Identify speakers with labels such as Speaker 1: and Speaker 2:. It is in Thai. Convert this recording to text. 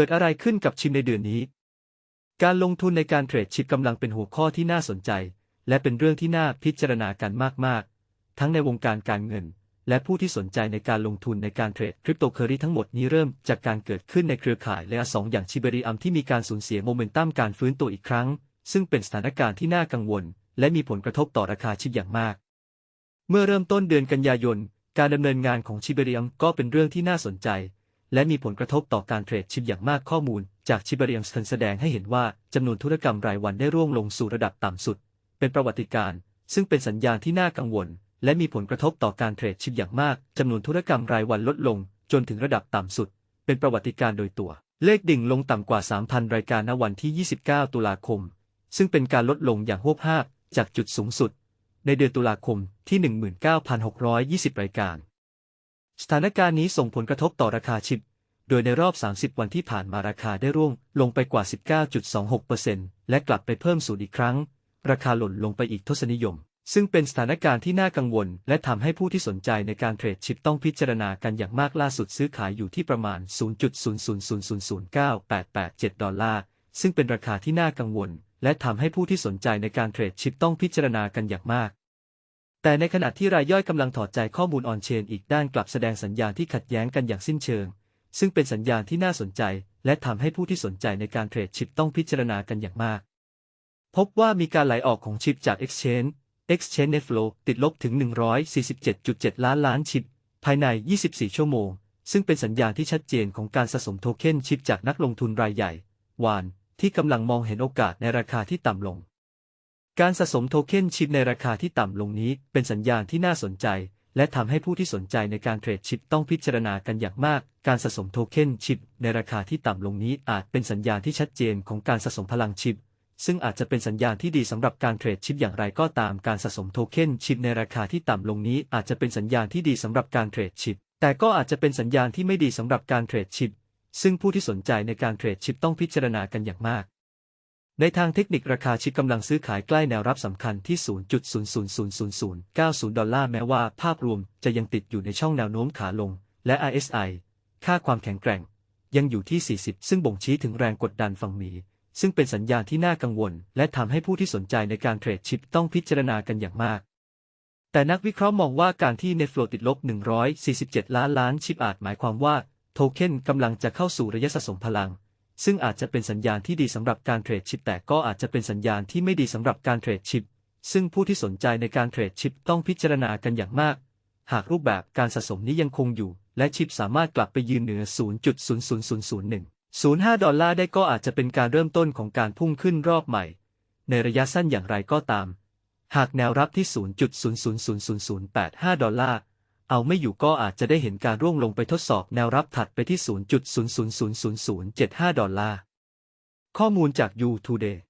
Speaker 1: เกิดอะไรขึ้นกับชิมในเดือนนี้ การลงทุนในการเทรดชิปกำลังเป็นหัวข้อที่น่าสนใจ และเป็นเรื่องที่น่าพิจารณากันมาก ๆ ทั้งในวงการการเงิน และผู้ที่สนใจในการลงทุนในการเทรดคริปโตเคอเรนซีทั้งหมดนี้เริ่มจากการเกิดขึ้นในเครือข่ายเลสองอย่างชิเบริอัมที่มีการสูญเสียโมเมนตัมการฟื้นตัวอีกครั้ง ซึ่งเป็นสถานการณ์ที่น่ากังวล และมีผลกระทบต่อราคาชิปอย่างมาก เมื่อเริ่มต้นเดือนกันยายน การดำเนินงานของชิเบริอัมก็เป็นเรื่องที่น่าสนใจ และมีผลกระทบต่อการเทรดชิปอย่างมากข้อมูล จากชิเบริอัมสแสดงให้เห็นว่าจำนวนธุรกรรมรายวันได้ร่วงลงสู่ระดับต่ำสุด เป็นประวัติการณ์ซึ่งเป็นสัญญาณที่น่ากังวล และมีผลกระทบต่อการเทรดชิปอย่างมากจำนวนธุรกรรมรายวันลดลง จนถึงระดับต่ำสุด เป็นประวัติการณ์โดยตัว เลขดิ่งลงต่ำกว่า 3,000 รายการณวันที่ 29 ตุลาคม ซึ่งเป็นการลดลงอย่างโหบหาบจากจุดสูงสุด ในเดือนตุลาคมที่ 19,620 รายการสถานการณ์นี้ส่งผลกระทบต่อราคาชิป โดยในรอบ 30 วันที่ผ่านมาราคาได้ร่วงลงไปกว่า 19.26%และกลับไปเพิ่มสูงอีกครั้ง ราคาหล่นลงไปอีกทศนิยม ซึ่งเป็นสถานการณ์ที่น่ากังวล และทำให้ผู้ที่สนใจในการเทรดชิปต้องพิจารณากันอย่างมากล่าสุดซื้อขายอยู่ที่ประมาณ 0.000098887ดอลลาร์ ซึ่งเป็นราคาที่น่ากังวล และทำให้ผู้ที่สนใจในการเทรดชิปต้องพิจารณากันอย่างมากแต่ในขณะที่รายย่อยกำลังถอดใจข้อมูลออนเชนอีกด้านกลับแสดงสัญญาณที่ขัดแย้งกันอย่างสิ้นเชิง ซึ่งเป็นสัญญาณที่น่าสนใจ และทำให้ผู้ที่สนใจในการเทรดชิปต้องพิจารณากันอย่างมาก พบว่ามีการไหลออกของชิปจาก Exchange Exchange Net Flow ติดลบถึง 147.7 ล้านล้านชิป ภายใน 24 ชั่วโมง ซึ่งเป็นสัญญาณที่ชัดเจนของการสะสมโทเค็นชิปจากนักลงทุนรายใหญ่ วาน ที่กำลังมองเห็นโอกาสในราคาที่ต่ำลง การสะสมโทเค็นชิปในราคาที่ต่ำลงนี้เป็นสัญญาณที่น่าสนใจ และทำให้ผู้ที่สนใจในการเทรดชิปต้องพิจารณากันอย่างมาก การสะสมโทเค็นชิปในราคาที่ต่ำลงนี้อาจเป็นสัญญาณที่ชัดเจนของการสะสมพลังชิป ซึ่งอาจจะเป็นสัญญาณที่ดีสำหรับการเทรดชิปอย่างไรก็ตามการสะสมโทเค็นชิปในราคาที่ต่ำลงนี้อาจจะเป็นสัญญาณที่ดีสำหรับการเทรดชิป แต่ก็อาจจะเป็นสัญญาณที่ไม่ดีสำหรับการเทรดชิป ซึ่งผู้ที่สนใจในการเทรดชิปต้องพิจารณากันอย่างมาก ในทางเทคนิคราคาชิปกำลังซื้อขายใกล้แนวรับสำคัญที่ 0.0000090 ดอลลาร์แม้ว่าภาพรวมจะยังติดอยู่ในช่องแนวโน้มขาลง และ RSI ค่าความแข็งแกร่ง ยังอยู่ที่ 40 ซึ่งบ่งชี้ถึงแรงกดดันฝั่งหมี ซึ่งเป็นสัญญาณที่น่ากังวล และทำให้ผู้ที่สนใจในการเทรดชิปต้องพิจารณากันอย่างมาก แต่นักวิเคราะห์มองว่าการที่ Net Flow ติดลบ 147 ล้านล้านชิปอาจหมายความว่า โทเค็นกำลังจะเข้าสู่ระยะสะสมพลัง ซึ่งอาจจะเป็นสัญญาณที่ดีสำหรับการเทรดชิปแต่ก็อาจจะเป็นสัญญาณที่ไม่ดีสำหรับการเทรดชิป ซึ่งผู้ที่สนใจในการเทรดชิปต้องพิจารณากันอย่างมาก หากรูปแบบการสะสมนี้ยังคงอยู่ และชิปสามารถกลับไปยืนเหนือ 0.00001 05 ดอลลาร์ได้ก็อาจจะเป็นการเริ่มต้นของการพุ่งขึ้นรอบใหม่ ในระยะสั้นอย่างไรก็ตาม หากแนวรับที่ 0.0000085 ดอลลาร์ เอาไม่อยู่ก็อาจจะได้เห็นการร่วงลงไปทดสอบแนวรับถัดไปที่ 0.000075 ดอลลาร์ ข้อมูลจาก U Today